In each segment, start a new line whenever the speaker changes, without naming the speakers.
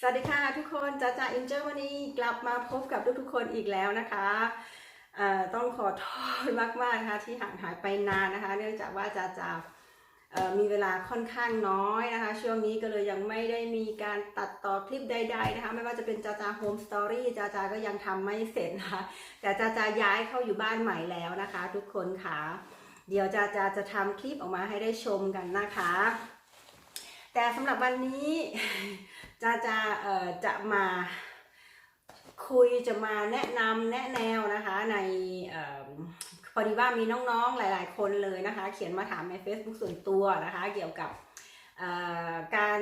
สวัสดีค่ะทุกคนจ้าจ้าอินเจอร์วันนี้กลับมาพบกับทุกๆคนอีกแล้วนะคะต้องขอโทษมากๆนะคะที่ห่างหายไปนานนะคะ เนื่องจากว่าจ้าจ้ามีเวลาค่อนข้างน้อยนะคะ ช่วงนี้ก็เลยยังไม่ได้มีการตัดต่อคลิปใด ๆนะคะ ไม่ว่าจะเป็นจ้าจ้าโฮมสตอรี่จ้าจ้าก็ยังทำไม่เสร็จนะคะแต่จ้าจ้าย้ายเข้าอยู่บ้านใหม่แล้วนะคะ ทุกคนค่ะ เดี๋ยวจ้าจ้าจะทำคลิปออกมาให้ได้ชมกันนะคะ แต่สำหรับวันนี้ จะจะเอ่อจะมาคุยจะมาแนะนำแนะแนวนะคะในเออพอดีว่ามีน้องๆหลาย ๆ คนเลยนะคะ เขียนมาถามใน Facebook ส่วนตัวนะคะ เกี่ยวกับเอ่อการ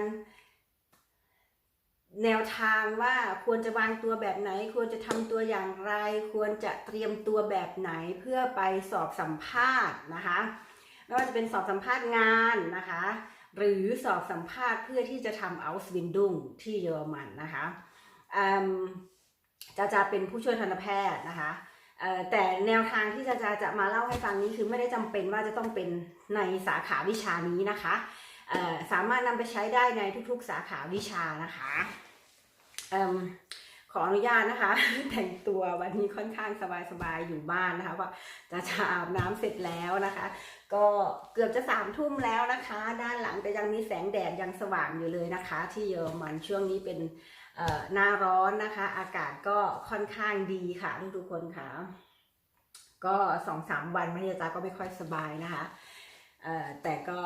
แนวทางว่าควรจะวางตัวแบบไหน ควรจะทำตัวอย่างไร ควรจะเตรียมตัวแบบไหนเพื่อไปสอบสัมภาษณ์นะคะไม่ว่าจะเป็นสอบสัมภาษณ์งานนะคะ หรือสอบสัมภาษณ์เพื่อที่จะทำ Ausbildung ที่เยอรมันนะคะจะจะเป็นผู้ช่วยทันตแพทย์นะคะแต่แนวทางที่จะจะจะมาเล่าให้ฟังนี้คือไม่ได้จำเป็นว่าจะต้องเป็นในสาขาวิชานี้นะคะสามารถนำไปใช้ได้ในทุกๆสาขาวิชานะคะอขออนุญาตนะคะ แต่งตัววันนี้ค่อนข้างสบายๆอยู่บ้านนะคะว่าจะจะอาบน้ำเสร็จแล้วนะคะ ก็เกือบจะสามทุ่มแล้วนะคะ ด้านหลังแต่ยังมีแสงแดดยังสว่างอยู่เลยนะคะ ที่เยอรมันช่วงนี้เป็นหน้าร้อนนะคะ อากาศก็ค่อนข้างดีค่ะทุกคนค่ะ ก็สองสามวันไม่ยาจาก็ไม่ค่อยสบายนะคะแต่ก็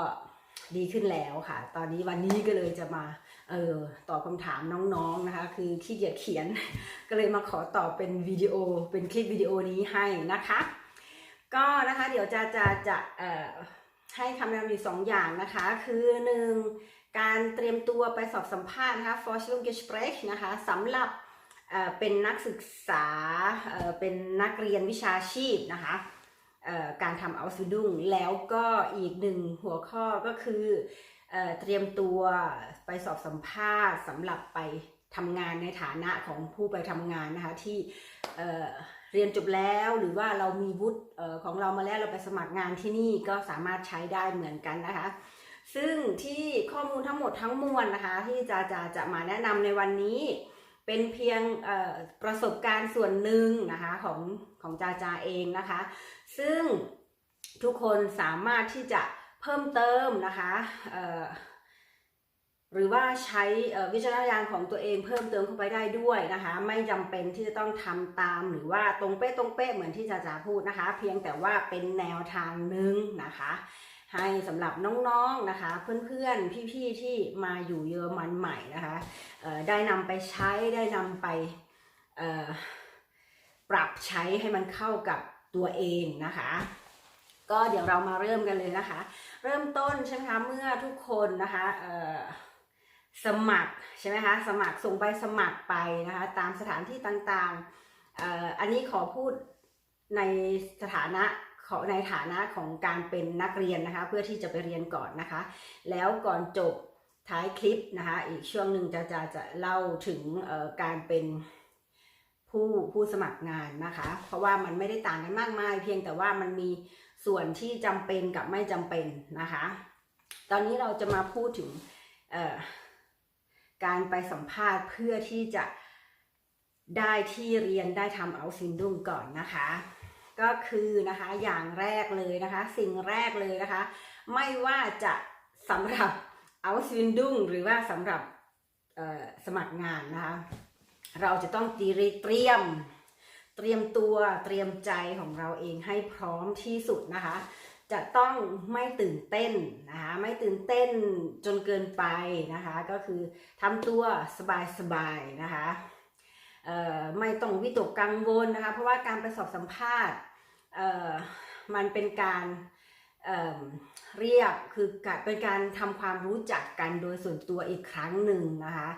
ดีขึ้นแล้วค่ะ ตอนนี้วันนี้ก็เลยจะมาเออตอบคำถามน้องๆนะคะ คือขี้เกียจเขียน ก็เลยมาขอตอบเป็นวิดีโอเป็นคลิปวิดีโอนี้ให้นะคะ ก็นะคะเดี๋ยวจะจะจะเอ่อให้คำแนะนำอยู่สองอย่างนะคะ คือหนึ่งการเตรียมตัวไปสอบสัมภาษณ์นะคะ Vorstellungsgespräch นะคะสำหรับเป็นนักศึกษาเป็นนักเรียนวิชาชีพนะคะการทำ Ausbildung แล้วก็อีกหนึ่งหัวข้อก็คือเตรียมตัวไปสอบสัมภาษณ์สำหรับไป ทำงานในฐานะของผู้ไปทำงานนะคะที่เออเรียนจบแล้วหรือว่าเรามีวุฒิของเรามาแล้วเราไปสมัครงานที่นี่ก็สามารถใช้ได้เหมือนกันนะคะ ซึ่งที่ข้อมูลทั้งหมดทั้งมวลนะคะ ที่จะจะจะมาแนะนำในวันนี้ เป็นเพียงประสบการณ์ส่วนหนึ่งนะคะของของจาจาเองนะคะ ซึ่งทุกคนสามารถที่จะเพิ่มเติมนะคะ หรือว่าใช้วิจารณญาณของตัวเองเพิ่มเติมเข้าไปได้ด้วยนะคะ ไม่จำเป็นที่จะต้องทำตามหรือว่าตรงเป๊ะตรงเป๊ะเหมือนที่จาจาพูดนะคะ เพียงแต่ว่าเป็นแนวทางหนึ่งนะคะ ให้สำหรับน้องๆนะคะ เพื่อนๆพี่ๆที่มาอยู่เยอรมันใหม่นะคะได้นำไปใช้ได้นำไปปรับใช้ให้มันเข้ากับตัวเองนะคะก็เดี๋ยวเรามาเริ่มกันเลยนะคะ เริ่มต้นใช่ไหมคะเมื่อทุกคนนะคะ สมัครใช่ไหมคะสมัครส่งใบสมัครไปนะคะตามสถานที่ต่างๆอันนี้ขอพูดในสถานะขอในฐานะของการเป็นนักเรียนนะคะ เพื่อที่จะไปเรียนก่อนนะคะ แล้วก่อนจบท้ายคลิปนะคะ อีกช่วงหนึ่งจะจะจะเล่าถึงการเป็นผู้ผู้สมัครงานนะคะ เพราะว่ามันไม่ได้ต่างกันมากมาย เพียงแต่ว่ามันมีส่วนที่จำเป็นกับไม่จำเป็นนะคะ ตอนนี้เราจะมาพูดถึงเอ่อ การไปสัมภาษณ์เพื่อที่จะได้ที่เรียนได้ทำเอาซินดุงก่อนนะคะ ก็คือนะคะอย่างแรกเลยนะคะ สิ่งแรกเลยนะคะ ไม่ว่าจะสำหรับเอาซินดุงหรือว่าสำหรับสมัครงานนะคะ เราจะต้องเตรีเตรียมเตรียมตัวเตรียมใจของเราเองให้พร้อมที่สุดนะคะ จะต้องไม่ตื่นเต้นนะคะไม่ตื่นเต้นจนเกินไปนะคะ ก็คือทำตัวสบายๆนะคะไม่ต้องวิตกกังวลนะคะ เพราะว่าการไปสอบสัมภาษณ์มันเป็นการเเรียกคือเป็นการทำความรู้จักกันโดยส่วนตัวอีกครั้งหนึ่งนะคะ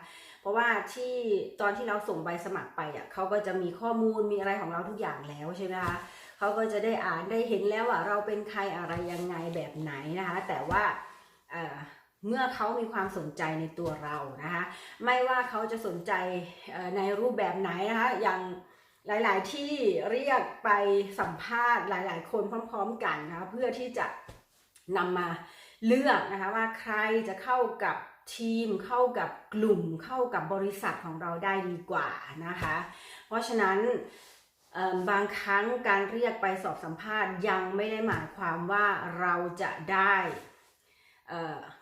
เพราะว่าที่ตอนที่เราส่งใบสมัครไปอะเขาก็จะมีข้อมูลมีอะไรของเราทุกอย่างแล้วใช่ไหมคะ เขาก็จะได้อ่านได้เห็นแล้วว่าเราเป็นใครอะไรยังไงแบบไหนนะคะ แต่ว่าเเมื่อเขามีความสนใจในตัวเรานะคะ ไม่ว่าเขาจะสนใจในรูปแบบไหนนะคะอย่างหลาย ๆ ที่เรียกไปสัมภาษณ์หลาย ๆ คนพร้อม ๆ กันนะคะเพื่อที่จะนำมาเลือกนะคะว่าใครจะเข้ากับทีมเข้ากับกลุ่มเข้ากับบริษัทของเราได้ดีกว่านะคะ เพราะฉะนั้น บางครั้งการเรียกไปสอบสัมภาษณ์ยังไม่ได้หมายความว่าเราจะได้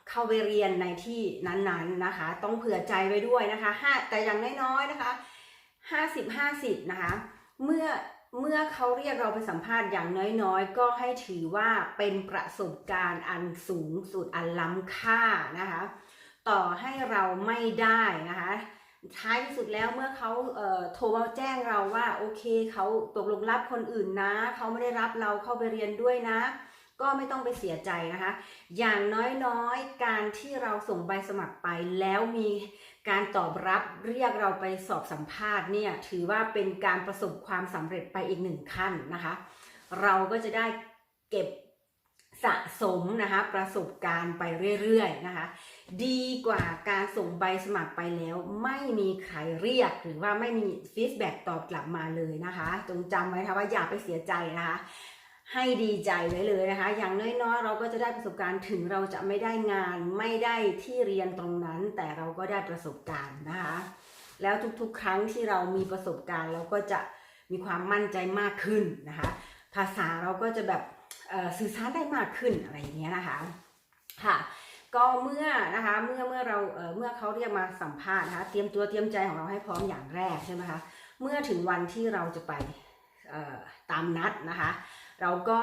เข้าไปเรียนในที่นั้นๆนะคะ ต้องเผื่อใจไว้ด้วยนะคะห้าแต่อย่างน้อยๆนะคะ 50 50 นะคะ เมื่อเมื่อเขาเรียกเราไปสัมภาษณ์อย่างน้อยๆ ก็ให้ถือว่าเป็นประสบการณ์อันสูงสุดอันล้ำค่านะคะ ต่อให้เราไม่ได้นะคะ ท้ายที่สุดแล้วเมื่อเขาเโทรมาแจ้งเราว่าโอเคเขาตกลงรับคนอื่นนะเขาไม่ได้รับเราเข้าไปเรียนด้วยนะ ก็ไม่ต้องไปเสียใจนะคะ อย่างน้อยๆ การที่เราส่งใบสมัครไปแล้วมีการตอบรับเรียกเราไปสอบสัมภาษณ์เนี่ยถือว่าเป็นการประสบความสำเร็จไปอีกหนึ่งขั้นนะคะ เราก็จะได้เก็บ สะสมนะคะประสบการณ์ไปเรื่อยๆนะคะ ดีกว่าการส่งใบสมัครไปแล้ว ไม่มีใครเรียกหรือว่าไม่มีฟีดแบ็กตอบกลับมาเลยนะคะ จงจำไว้นะคะว่าอย่าไปเสียใจนะคะให้ดีใจไว้เลยนะคะ อย่างน้อยๆเราก็จะได้ประสบการณ์ถึงเราจะไม่ได้งานไม่ได้ที่เรียนตรงนั้น แต่เราก็ได้ประสบการณ์นะคะ แล้วทุกๆ ครั้งที่เรามีประสบการณ์ เราก็จะมีความมั่นใจมากขึ้นนะคะ ภาษาเราก็จะแบบ สื่อสารได้มากขึ้นอะไรอย่างเงี้ยนะคะค่ะก็เมื่อนะคะเมื่อเมื่อเราเมื่อเขาเรียกมาสัมภาษณ์นะคะเตรียมตัวเตรียมใจของเราให้พร้อมอย่างแรกใช่ไหมคะเมื่อถึงวันที่เราจะไปตามนัดนะคะเราก็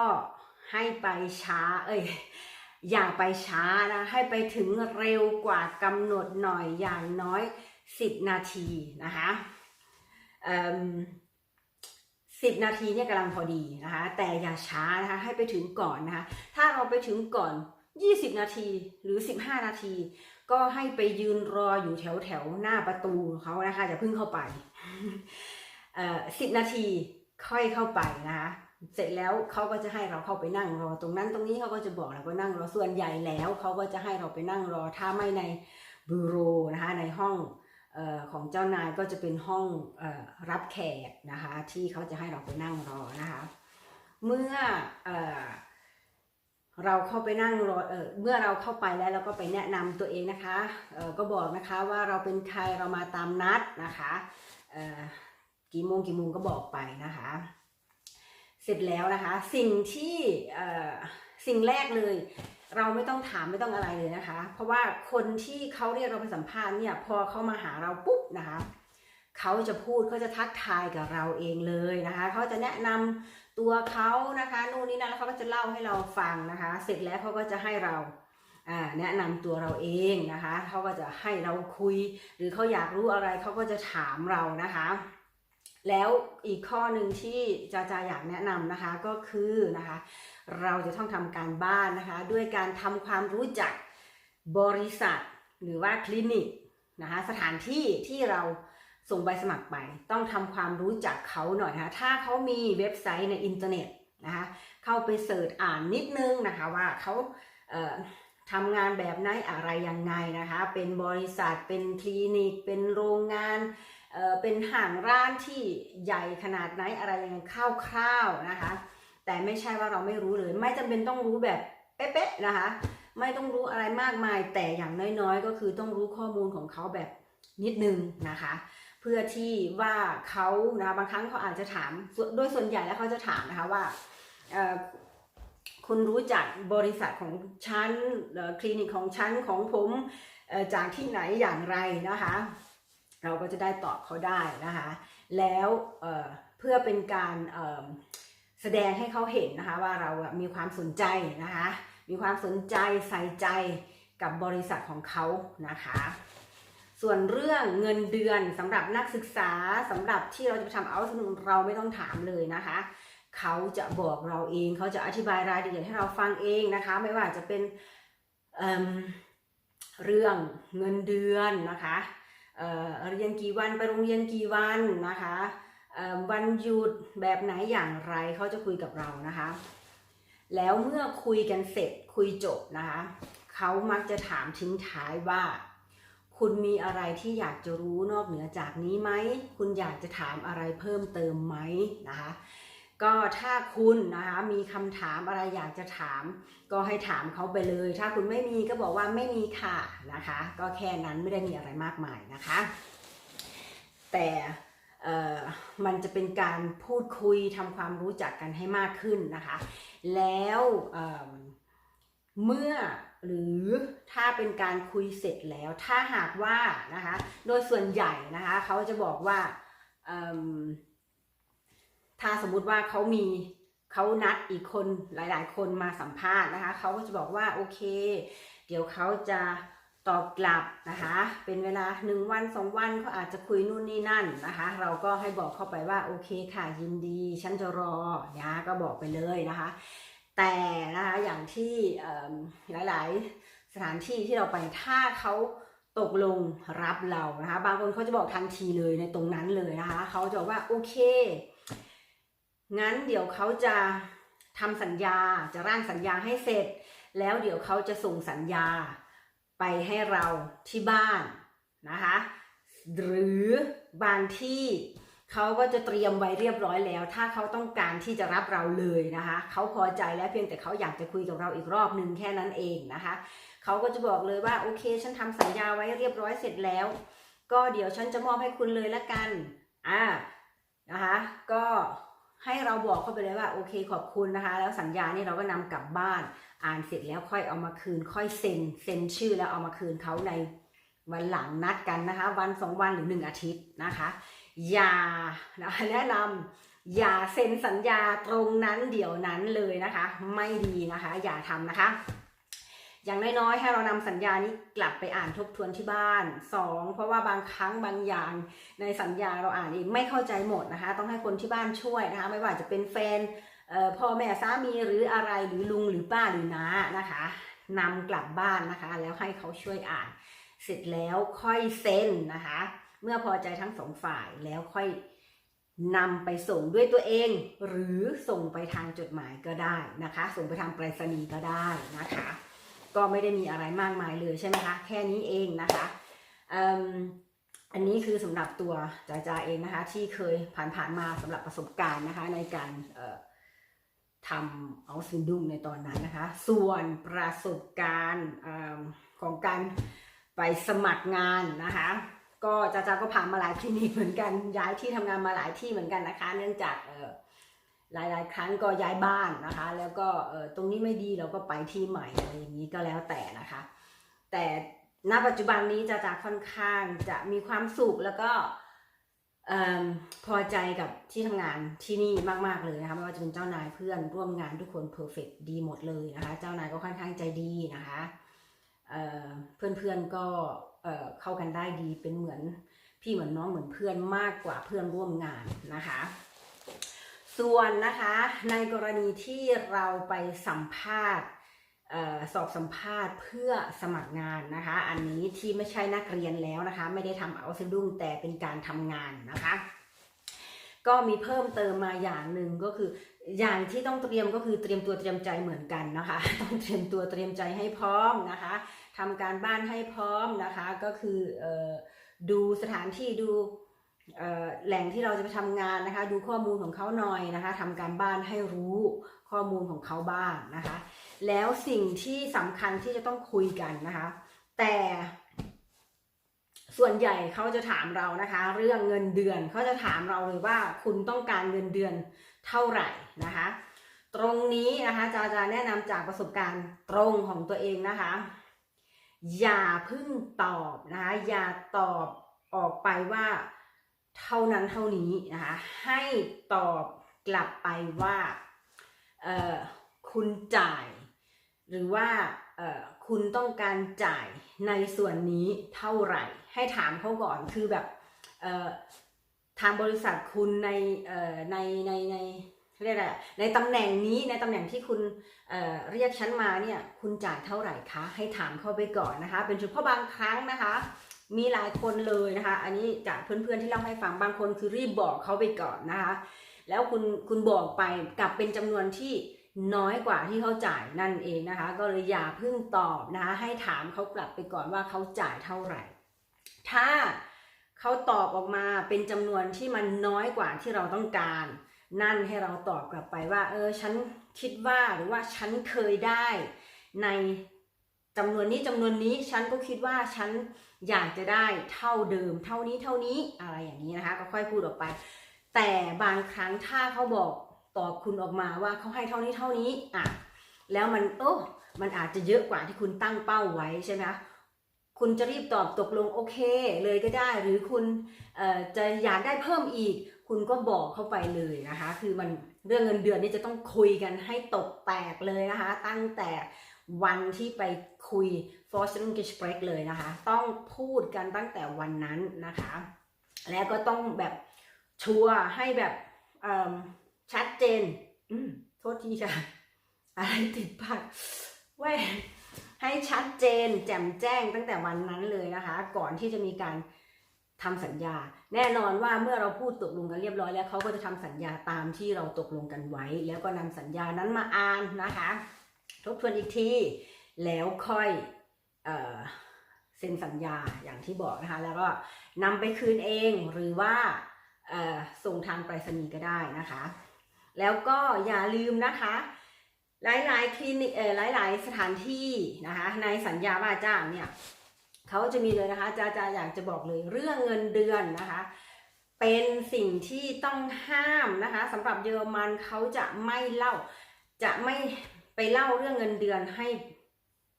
ให้ไปช้าเอ้ยอย่าไปช้านะให้ไปถึงเร็วกว่ากำหนดหน่อยอย่างน้อย 10 นาทีนะคะ สิบนาทีเนี่ยกำลังพอดีนะคะ แต่อย่าช้านะคะให้ไปถึงก่อนนะคะ ถ้าเราไปถึงก่อน 20 นาทีหรือ 15 นาที ก็ให้ไปยืนรออยู่แถวแถวหน้าประตูเขานะคะอย่าเพิ่งเข้าไปเอ่อสินาทีค่อยเข้าไปนะคะเสร็จแล้วเขาก็จะให้เราเข้าไปนั่งรอตรงนั้นตรงนี้เขาก็จะบอกเราก็นั่งรอส่วนใหญ่แล้วเขาก็จะให้เราไปนั่งรอถ้าไม่ในบูโรนะคะในห้อง ของเจ้านายก็จะเป็นห้องออรับแขกนะคะที่เขาจะให้เราไปนั่งรอนะคะเมื่อเออเราเข้าไปนั่งรอเออเมื่อเราเข้าไปแล้วเราก็ไปแนะนำตัวเองนะคะเออก็บอกนะคะว่าเราเป็นใครเรามาตามนัดนะคะเออกี่โมงกี่โมงก็บอกไปนะคะ เสร็จแล้วนะคะสิ่งที่สิ่งแรกเลย เราไม่ต้องถามไม่ต้องอะไรเลยนะคะ เพราะว่าคนที่เขาเรียกเราไปสัมภาษณ์เนี่ยพอเขามาหาเราปุ๊บนะคะเขาจะพูดเขาจะทักทายกับเราเองเลยนะคะเขาจะแนะนำตัวเขานะคะนู่นนี่นั่นแล้วเขาก็จะเล่าให้เราฟังนะคะ เสร็จแล้วเขาก็จะให้เราแนะนำตัวเราเองนะคะเขาก็จะให้เราคุย หรือเขาอยากรู้อะไรเขาก็จะถามเรานะคะ แล้วอีกข้อหนึ่งที่จาจาอยากแนะนำนะคะก็คือนะคะ เราจะต้องทำการบ้านนะคะ ด้วยการทำความรู้จักบริษัทหรือว่าคลินิกนะคะสถานที่ที่เราส่งใบสมัครไป ต้องทำความรู้จักเขาหน่อยนะคะถ้าเขามีเว็บไซต์ในอินเทอร์เน็ตนะคะเข้าไปเสิร์ชอ่านนิดนึงนะคะว่าเขาเทำงานแบบไหนอะไรยังไงนะคะ เป็นบริษัทเป็นคลินิก เป็นโรงงาน เป็นห่างร้านที่ใหญ่ขนาดไหนอะไรยังไงคร่าวๆนะคะ แต่ไม่ใช่ว่าเราไม่รู้เลย ไม่จำเป็นต้องรู้แบบเป๊ะๆนะคะ ไม่ต้องรู้อะไรมากมาย แต่อย่างน้อยๆ ก็คือต้องรู้ข้อมูลของเขาแบบนิดนึงนะคะ เพื่อที่ว่าเขานะบางครั้งเขาอาจจะถามส่วนโดยส่วนใหญ่แล้วเขาจะถามนะคะว่าคุณรู้จักบริษัทของฉันคลินิกของฉันของผมจากที่ไหนอย่างไรนะคะ เราก็จะได้ตอบเขาได้นะคะ แล้วเเพื่อเป็นการแสดงให้เขาเห็นนะคะว่าเรามีความสนใจนะคะ มีความสนใจใส่ใจกับบริษัทของเขานะคะ ส่วนเรื่องเงินเดือนสำหรับนักศึกษาสำหรับที่เราจะทำเอาท์เราไม่ต้องถามเลยนะคะเขาจะบอกเราเองเขาจะอธิบายรายละเอียดให้เราฟังเองนะคะ ไม่ว่าจะเป็นเเรื่องเงินเดือนนะคะ เอ่อเรียนกี่วันไปโรงเรียนกี่วันนะคะวันหยุดแบบไหนอย่างไรเขาจะคุยกับเรานะคะ แล้วเมื่อคุยกันเสร็จคุยจบนะคะเขามักจะถามทิ้งท้ายว่า คุณมีอะไรที่อยากจะรู้นอกเหนือจากนี้ไหม คุณอยากจะถามอะไรเพิ่มเติมไหมนะคะ ก็ถ้าคุณนะคะมีคำถามอะไรอยากจะถาม ก็ให้ถามเขาไปเลย ถ้าคุณไม่มีก็บอกว่าไม่มีค่ะนะคะ ก็แค่นั้นไม่ได้มีอะไรมากมายนะคะ แต่เอ่อมันจะเป็นการพูดคุยทำความรู้จักกันให้มากขึ้นนะคะ แล้วเอิ่มเมื่อหรือถ้าเป็นการคุยเสร็จแล้ว ถ้าหากว่านะคะ โดยส่วนใหญ่นะคะ เขาจะบอกว่าเอิ่ม ถ้าสมมุติว่าเขามีเขานัดอีกคนหลาย ๆ คนมาสัมภาษณ์นะคะเขาก็จะบอกว่าโอเค เดี๋ยวเขาจะตอบกลับนะคะ เป็นเวลาหนึ่งวันสองวันเขาอาจจะคุยนู่นนี่นั่นนะคะ เราก็ให้บอกเข้าไปว่าโอเคค่ะยินดีฉันจะรอนะก็บอกไปเลยนะคะ แต่นะคะอย่างที่หลาย ๆ สถานที่ที่เราไปถ้าเขาตกลงรับเรานะคะ บางคนเขาจะบอกทันทีเลยในตรงนั้นเลยนะคะเขาจะบอกว่าโอเค งั้นเดี๋ยวเขาจะทำสัญญาจะร่างสัญญาให้เสร็จ แล้วเดี๋ยวเขาจะส่งสัญญาไปให้เราที่บ้านนะคะ หรือบางที่เขาก็จะเตรียมไว้เรียบร้อยแล้ว ถ้าเขาต้องการที่จะรับเราเลยนะคะเขาพอใจแล้วเพียงแต่เขาอยากจะคุยกับเราอีกรอบหนึ่งแค่นั้นเองนะคะเขาก็จะบอกเลยว่าโอเค ฉันทำสัญญาไว้เรียบร้อยเสร็จแล้ว ก็เดี๋ยวฉันจะมอบให้คุณเลยละกันอ่านะคะก็ ให้เราบอกเข้าไปเลยว่าโอเคขอบคุณนะคะ แล้วสัญญานี่เราก็นำกลับบ้าน อ่านเสร็จแล้วค่อยเอามาคืน ค่อยเซ็นเซ็นชื่อแล้วเอามาคืนเขาในวันหลังนัดกันนะคะ วันสองวันหรือหนึ่งอาทิตย์นะคะอย่าแนะนำอย่าเซ็นสัญญาตรงนั้นเดี๋ยวนั้นเลยนะคะ ไม่ดีนะคะ อย่าทำนะคะ อย่างน้อยๆ ให้เรานำสัญญานี้กลับไปอ่านทบทวนที่บ้านสองเพราะว่าบางครั้งบางอย่างในสัญญาเราอ่านเองไม่เข้าใจหมดนะคะ ต้องให้คนที่บ้านช่วยนะคะ ไม่ว่าจะเป็นแฟนพ่อแม่สามีหรืออะไรหรือลุงหรือป้าหรือน้านะคะนำกลับบ้านนะคะ แล้วให้เขาช่วยอ่าน เสร็จแล้วค่อยเซ็นนะคะ เมื่อพอใจทั้งสองฝ่ายแล้วค่อยนำไปส่งด้วยตัวเอง หรือส่งไปทางจดหมายก็ได้นะคะ ส่งไปทางไปรษณีย์ก็ได้นะคะ ก็ไม่ได้มีอะไรมากมายเลยใช่ไหมคะ แค่นี้เองนะคะอันนี้คือสำหรับตัวจ่าจาเองนะคะ ที่เคยผ่านๆมาสำหรับประสบการณ์นะคะ ในการทำเอาซินดุงในตอนนั้นนะคะ ส่วนประสบการณ์ของการไปสมัครงานนะคะ ก็จ้าจ้าก็ผ่านมาหลายคลินิกเหมือนกันย้ายที่ทำงานมาหลายที่เหมือนกันนะคะ เนื่องจากเออ หลาย ๆ ครั้งก็ย้ายบ้านนะคะ แล้วก็ตรงนี้ไม่ดีเราก็ไปที่ใหม่อะไรอย่างนี้ก็แล้วแต่นะคะ แต่ณปัจจุบันนี้จ้าจ้าค่อนข้างจะมีความสุขแล้วก็พอใจกับที่ทำงานที่นี่มาก ๆ เลยนะคะไม่ว่าจะเป็นเจ้านายเพื่อนร่วมงานทุกคนเพอร์เฟกดีหมดเลยนะคะ เจ้านายก็ค่อนข้างใจดีนะคะเอ่อเพื่อนๆก็เข้ากันได้ดีเป็นเหมือนพี่เหมือนน้องเหมือนเพื่อนมากกว่าเพื่อนร่วมงานนะคะ ส่วนนะคะในกรณีที่เราไปสัมภาษณ์สอบสัมภาษณ์เพื่อสมัครงานนะคะ อันนี้ที่ไม่ใช่นักเรียนแล้วนะคะ ไม่ได้ทำเอาสะดุ้งแต่เป็นการทำงานนะคะ ก็มีเพิ่มเติมมาอย่างหนึ่งก็คือ อย่างที่ต้องเตรียมก็คือเตรียมตัวเตรียมใจเหมือนกันนะคะ ต้องเตรียมตัวเตรียมใจให้พร้อมนะคะทำการบ้านให้พร้อมนะคะ ก็คือออดูสถานที่ดู แหล่งที่เราจะไปทำงานนะคะ ดูข้อมูลของเขาหน่อยนะคะทำการบ้านให้รู้ข้อมูลของเขาบ้างนะคะ แล้วสิ่งที่สำคัญที่จะต้องคุยกันนะคะ แต่ส่วนใหญ่เขาจะถามเรานะคะ เรื่องเงินเดือนเขาจะถามเราเลยว่าคุณต้องการเงินเดือนเท่าไหร่นะคะ ตรงนี้นะคะจาจาแนะนำจากประสบการณ์ตรงของตัวเองนะคะ อย่าพึ่งตอบนะคะอย่าตอบออกไปว่า เท่านั้นเท่านี้นะคะ ให้ตอบกลับไปว่าคุณจ่าย หรือว่าคุณต้องการจ่ายในส่วนนี้เท่าไหร่ ให้ถามเขาก่อนคือแบบทางบริษัทคุณในในในในเรียกอะไรในตำแหน่งนี้ในตำแหน่งที่คุณเเรียกฉันมาเนี่ยคุณจ่ายเท่าไหร่คะให้ถามเข้าไปก่อนนะคะ เป็นเฉพาะบางครั้งนะคะ มีหลายคนเลยนะคะ อันนี้จากเพื่อนๆที่เล่าให้ฟังบางคนคือรีบบอกเขาไปก่อนนะคะ แล้วคุณคุณบอกไปกลับเป็นจำนวนที่น้อยกว่าที่เขาจ่ายนั่นเองนะคะ ก็เลยอย่าเพิ่งตอบนะคะ ให้ถามเขากลับไปก่อนว่าเขาจ่ายเท่าไหร่ ถ้าเขาตอบออกมาเป็นจำนวนที่มันน้อยกว่าที่เราต้องการ นั่นให้เราตอบกลับไปว่า เออฉันคิดว่าหรือว่าฉันเคยได้ใน จำนวนนี้จำนวนนี้ฉันก็คิดว่าฉันอยากจะได้เท่าเดิม เท่านี้เท่านี้อะไรอย่างนี้นะคะ ก็ค่อยพูดออกไป แต่บางครั้งถ้าเขาบอกตอบคุณออกมาว่าเขาให้เท่านี้เท่านี้อะแล้วมันโอ้มันอาจจะเยอะกว่าที่คุณตั้งเป้าไว้ใช่ไหมคะคุณจะรีบตอบตกลงโอเคเลยก็ได้หรือคุณจะอยากได้เพิ่มอีก คุณก็บอกเข้าไปเลยนะคะ คือมันเรื่องเงินเดือนนี่จะต้องคุยกันให้ตกแตกเลยนะคะ ตั้งแต่ วันที่ไปคุย f o r s t u n g e s p r e c h เลยนะคะ ต้องพูดกันตั้งแต่วันนั้นนะคะ แล้วก็ต้องแบบชัวร์ให้แบบชัดเจนอืโทษทีค่ะ อะไรติดปากเว้ยให้ชัดเจนแจ่มแจ้งตั้งแต่วันนั้นเลยนะคะ ก่อนที่จะมีการทำสัญญา แน่นอนว่าเมื่อเราพูดตกลงกันเรียบร้อยแล้วเขาก็จะทำสัญญาตามที่เราตกลงกันไว้ แล้วก็นำสัญญานั้นมาอ่านนะคะ ทบทวนอีกที แล้วค่อยเออเซ็นสัญญาอย่างที่บอกนะคะ แล้วก็นำไปคืนเองหรือว่าส่งทางไปรษณีย์ก็ได้นะคะ แล้วก็อย่าลืมนะคะ หลายๆคลินิกเอ่อหลาย ๆ สถานที่นะคะ ในสัญญาว่าจ้างเนี่ยเขาจะมีเลยนะคะจะจะอยากจะบอกเลยเรื่องเงินเดือนนะคะ เป็นสิ่งที่ต้องห้ามนะคะสำหรับเยอรมันเขาจะไม่เล่าจะไม่ ไปเล่าเรื่องเงินเดือนให้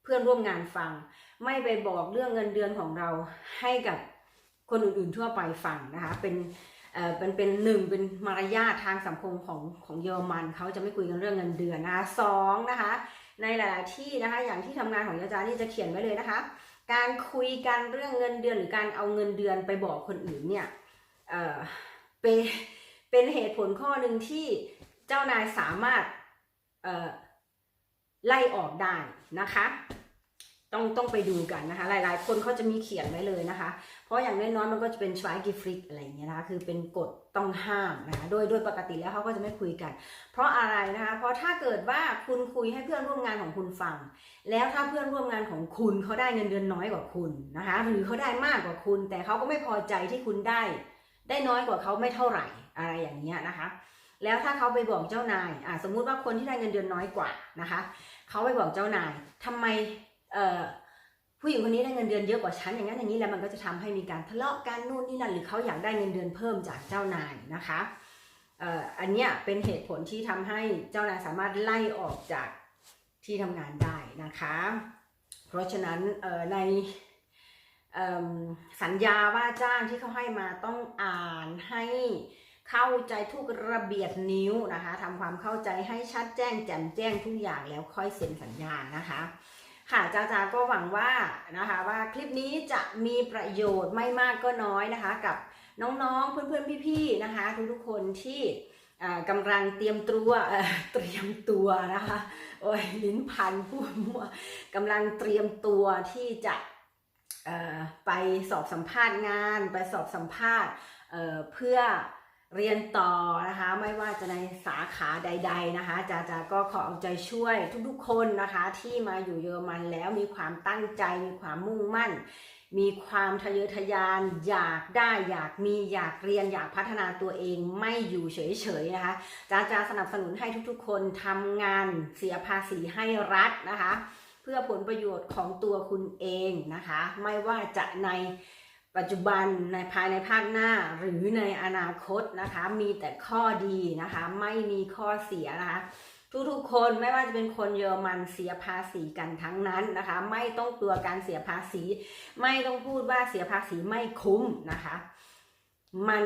เพื่อนร่วมงานฟัง ไม่ไปบอกเรื่องเงินเดือนของเราให้กับคนอื่นๆทั่วไปฟังนะคะ เป็นเอ่อเป็นเป็นหนึ่งเป็นมารยาททางสังคมของของเยอรมันเขาจะไม่คุยกันเรื่องเงินเดือนนะคะสองนะคะในหลาย ๆ ที่นะคะอย่างที่ทำงานของอาจารย์นี่จะเขียนไว้เลยนะคะ การคุยกันเรื่องเงินเดือนหรือการเอาเงินเดือนไปบอกคนอื่นเนี่ยเอ่อเป็นเป็นเหตุผลข้อหนึ่งที่เจ้านายสามารถเอ่อ ไล่ออกได้นะคะ ต้องต้องไปดูกันนะคะ หลายๆ คนเขาจะมีเขียนไว้เลยนะคะ เพราะอย่างน้อยๆมันก็จะเป็นชวายกิฟริกอะไรอย่างเงี้ยนะคะ คือเป็นกฎต้องห้ามนะคะ โดยโดยปกติแล้วเขาก็จะไม่คุยกัน เพราะอะไรนะคะ เพราะถ้าเกิดว่าคุณคุยให้เพื่อนร่วมงานของคุณฟัง แล้วถ้าเพื่อนร่วมงานของคุณเขาได้เงินเดือนน้อยกว่าคุณนะคะ หรือเขาได้มากกว่าคุณ แต่เขาก็ไม่พอใจที่คุณได้ ได้น้อยกว่าเขาไม่เท่าไหร่อะไรอย่างเงี้ยนะคะ แล้วถ้าเขาไปบอกเจ้านายอะสมมุติว่าคนที่ได้เงินเดือนน้อยกว่านะคะเขาไปบอกเจ้านายทำไมเอ่อผู้หญิงคนนี้ได้เงินเดือนเยอะกว่าฉันอย่างนั้นอย่างนี้แล้วมันก็จะทำให้มีการทะเลาะกันนู่นนี่นั่นหรือเขาอยากได้เงินเดือนเพิ่มจากเจ้านายนะคะเอ่ออันเนี้ยเป็นเหตุผลที่ทำให้เจ้านายสามารถไล่ออกจากที่ทำงานได้นะคะ เพราะฉะนั้นเอ่อในสัญญาว่าจ้างที่เขาให้มาต้องอ่านให้ เข้าใจทุกระเบียดนิ้วนะคะทำความเข้าใจให้ชัดแจ้งแจ่มแจ้งทุกอย่างแล้วค่อยเซ็นสัญญานะคะค่ะจ้าจาก็หวังว่านะคะว่าคลิปนี้จะมีประโยชน์ไม่มากก็น้อยนะคะ กับน้องๆเพื่อนๆพี่ๆนะคะ ทุกๆคนที่กำลังเตรียมตัวเตรียมตัวนะคะโอ้ยลิ้นพันพูดมั่วกำลังเตรียมตัวที่จะไปสอบสัมภาษณ์งาน ไปสอบสัมภาษณ์เพื่อ เรียนต่อนะคะไม่ว่าจะในสาขาใด ๆนะคะจาจาก็ขอเอาใจช่วยทุกๆคนนะคะที่มาอยู่เยอรมันแล้วมีความตั้งใจมีความมุ่งมั่น มีความทะเยอทะยานอยากได้อยากมีอยากเรียนอยากพัฒนาตัวเองไม่อยู่เฉยๆนะคะจาจาสนับสนุนให้ทุกๆ คนทำงานเสียภาษีให้รัฐนะคะ เพื่อผลประโยชน์ของตัวคุณเองนะคะ ไม่ว่าจะใน ปัจจุบันในภายในภาคหน้าหรือในอนาคตนะคะ มีแต่ข้อดีนะคะ ไม่มีข้อเสียนะคะทุกๆคนไม่ว่าจะเป็นคนเยอรมันเสียภาษีกันทั้งนั้นนะคะ ไม่ต้องกลัวการเสียภาษี ไม่ต้องพูดว่าเสียภาษีไม่คุ้มนะคะ มัน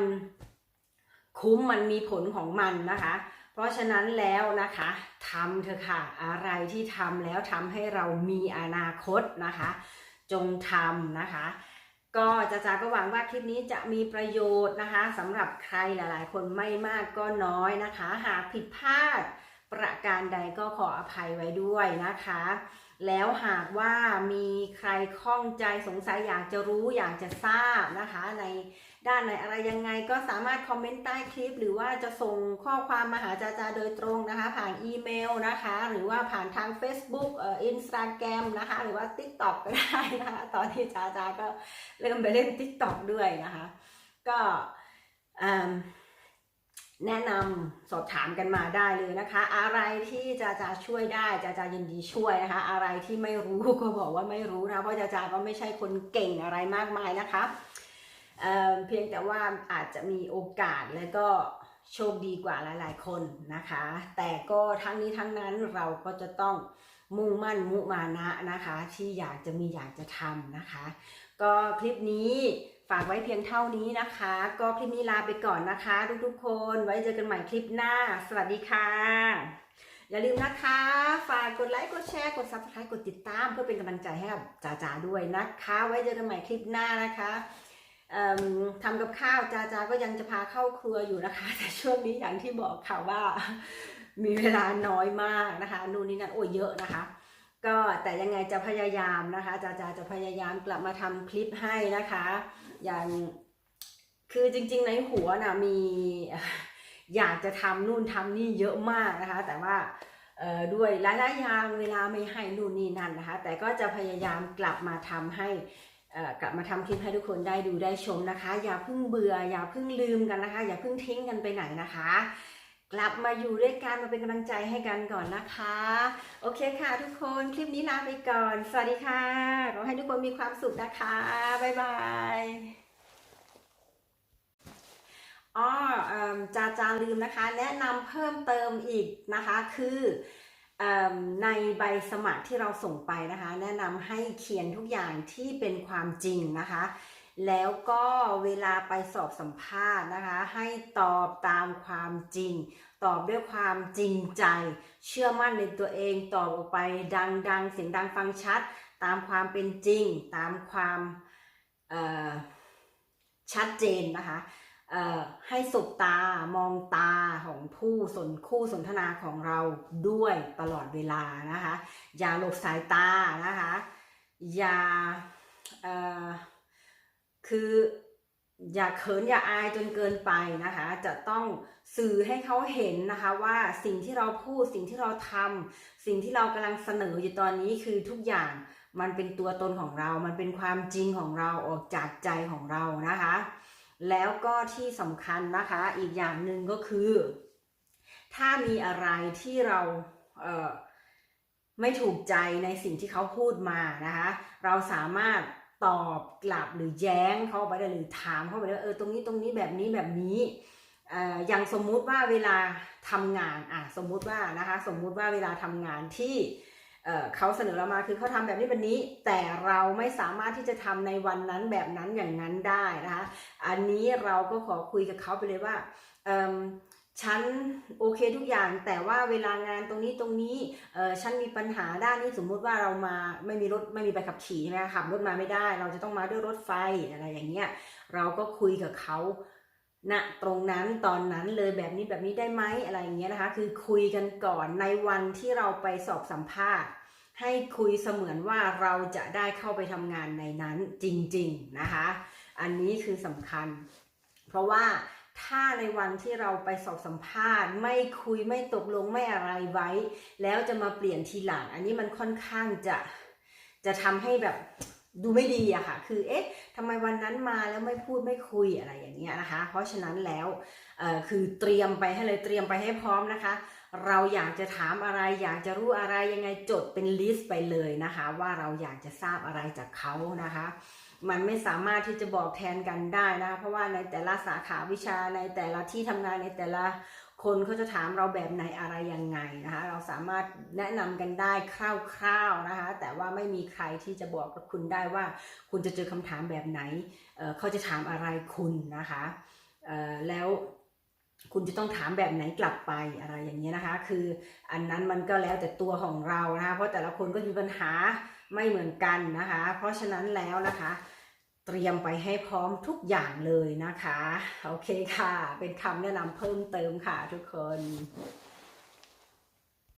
คุ้มมันมีผลของมันนะคะ เพราะฉะนั้นแล้วนะคะทำเถอะค่ะอะไรที่ทำแล้วทำให้เรามีอนาคตนะคะ จงทำนะคะ ก็จะจาก็หวังว่าคลิปนี้จะมีประโยชน์นะคะสำหรับใครหลาย ๆ คนไม่มากก็น้อยนะคะ หากผิดพลาดประการใดก็ขออภัยไว้ด้วยนะคะ แล้วหากว่ามีใครข้องใจสงสัยอยากจะรู้อยากจะทราบนะคะใน ด้านไหนอะไรยังไงก็สามารถคอมเมนต์ใต้คลิป หรือว่าจะส่งข้อความมาหาจาจาโดยตรงนะคะ ผ่านอีเมลนะคะ หรือว่าผ่านทาง Facebook เอ่ออินสตาแกรมนะคะ หรือว่า TikTok ก็ได้นะคะ ตอนที่จาจาก็เริ่มไปเล่น TikTok ด้วยนะคะ ก็แนะนำสอบถามกันมาได้เลยนะคะ อะไรที่จาจาช่วยได้จาจายินดีช่วยนะคะ อะไรที่ไม่รู้ก็บอกว่าไม่รู้นะเพราะจาจาก็ไม่ใช่คนเก่งอะไรมากมายนะคะ เเพียงแต่ว่าอาจจะมีโอกาสและก็โชคดีกว่าหลาย ๆ คนนะคะ แต่ก็ทั้งนี้ทั้งนั้นเราก็จะต้องมุ่งมั่นมุมานะนะคะ ที่อยากจะมีอยากจะทำนะคะ ก็คลิปนี้ฝากไว้เพียงเท่านี้นะคะ ก็คลิปนี้ลาไปก่อนนะคะ ทุกๆ คนไว้เจอกันใหม่คลิปหน้า สวัสดีค่ะ อย่าลืมนะคะ ฝากกดไลค์กดแชร์กด subscribe กดติดตามเพื่อเป็นกำลังใจให้กับจ๋าจ๋าด้วยนะคะ ไว้เจอกันใหม่คลิปหน้านะคะ ทำกับข้าวจ๋าจาก็ยังจะพาเข้าครัวอยู่นะคะ แต่ช่วงนี้อย่างที่บอกค่ะว่ามีเวลาน้อยมากนะคะ นู่นนี่นั่นโอ้ยเยอะนะคะ ก็แต่ยังไงจะพยายามนะคะจาจาจะพยายามกลับมาทำคลิปให้นะคะ อย่างคือจริงๆในหัวนะมีอยากจะทำนู่นทำนี่เยอะมากนะคะ แต่ว่าด้วยหลายๆอย่างเวลาไม่ให้นู่นนี่นั่นนะคะ แต่ก็จะพยายามกลับมาทำให้ กลับมาทำคลิปให้ทุกคนได้ดูได้ชมนะคะ อย่าเพิ่งเบื่อ อย่าเพิ่งลืมกันนะคะ อย่าเพิ่งทิ้งกันไปไหนนะคะ กลับมาอยู่ด้วยกันมาเป็นกำลังใจให้กันก่อนนะคะ โอเคค่ะทุกคนคลิปนี้ลาไปก่อน สวัสดีค่ะขอให้ทุกคนมีความสุขนะคะบ๊ายบายอ๋อเอิ่มจาจาลืมนะคะ แนะนำเพิ่มเติมอีกนะคะคือ ในใบสมัครที่เราส่งไปนะคะ แนะนำให้เขียนทุกอย่างที่เป็นความจริงนะคะ แล้วก็เวลาไปสอบสัมภาษณ์นะคะ ให้ตอบตามความจริง ตอบด้วยความจริงใจ เชื่อมั่นในตัวเองตอบออกไปดังๆเสียงดังฟังชัด ตามความเป็นจริง ตามความชัดเจนนะคะ ให้สบตามองตาของผู้สนคู่สนทนาของเราด้วยตลอดเวลานะคะ อย่าหลบสายตานะคะ อย่าคืออย่าเขินอย่าอายจนเกินไปนะคะ จะต้องสื่อให้เขาเห็นนะคะว่าสิ่งที่เราพูดสิ่งที่เราทำสิ่งที่เรากำลังเสนออยู่ตอนนี้คือทุกอย่างมันเป็นตัวตนของเรา มันเป็นความจริงของเราออกจากใจของเรานะคะ แล้วก็ที่สำคัญนะคะอีกอย่างหนึ่งก็คือ ถ้ามีอะไรที่เราเไม่ถูกใจในสิ่งที่เขาพูดมานะคะเราสามารถตอบกลับหรือแย้งเขาไปได้หรือถามเขาไปได้ว่าเออตรงนี้ตรงนี้แบบนี้แบบนี้อย่างสมมุติว่าเวลาทำงานอะสมมุติว่านะคะสมมุติว่าเวลาทำงานที่ เเขาเสนอเรามาคือเขาทำแบบนี้แบบนี้ แต่เราไม่สามารถที่จะทำในวันนั้นแบบนั้นอย่างนั้นได้นะคะอันนี้เราก็ขอคุยกับเขาไปเลยว่าฉันโอเคทุกอย่างแต่ว่าเวลางานตรงนี้ตรงนี้เออฉันมีปัญหาด้านนี้สมมุติว่าเรามาไม่มีรถไม่มีใบขับขี่ใช่ไหมขับรถมาไม่ได้ เราจะต้องมาด้วยรถไฟอะไรอย่างเงี้ยเราก็คุยกับเขา ณตรงนั้นตอนนั้นเลยแบบนี้แบบนี้ได้ไหมอะไรอย่างเงี้ยนะคะ คือคุยกันก่อนในวันที่เราไปสอบสัมภาษณ์ ให้คุยเสมือนว่าเราจะได้เข้าไปทำงานในนั้นจริง ๆนะคะ อันนี้คือสำคัญ เพราะว่าถ้าในวันที่เราไปสอบสัมภาษณ์ ไม่คุยไม่ตกลงไม่อะไรไว้ แล้วจะมาเปลี่ยนทีหลัง อันนี้มันค่อนข้างจะจะทำให้แบบ ดูไม่ดีอะค่ะ คือ เอ๊ะทำไมวันนั้นมาแล้วไม่พูดไม่คุยอะไรอย่างเงี้ยนะคะ เพราะฉะนั้นแล้วคือเตรียมไปให้เลยเตรียมไปให้พร้อมนะคะ เราอยากจะถามอะไร อยากจะรู้อะไรยังไงจดเป็นลิสต์ไปเลยนะคะ ว่าเราอยากจะทราบอะไรจากเขานะคะ มันไม่สามารถที่จะบอกแทนกันได้นะคะเพราะว่าในแต่ละสาขาวิชาในแต่ละที่ทำงานในแต่ละ คนเขาจะถามเราแบบไหนอะไรยังไงนะคะเราสามารถแนะนำกันได้คร่าวๆนะคะแต่ว่าไม่มีใครที่จะบอกกับคุณได้ว่า คุณจะเจอคำถามแบบไหนเเขาจะถามอะไรคุณนะคะแล้วคุณจะต้องถามแบบไหนกลับไปอะไรอย่างเงี้ยนะคะ คืออันนั้นมันก็แล้วแต่ตัวของเรานะคะเพราะแต่ละคนก็มีปัญหาไม่เหมือนกันนะคะ เพราะฉะนั้นแล้วนะคะ เตรียมไปให้พร้อมทุกอย่างเลยนะคะ โอเคค่ะ เป็นคำแนะนำเพิ่มเติมค่ะทุกคน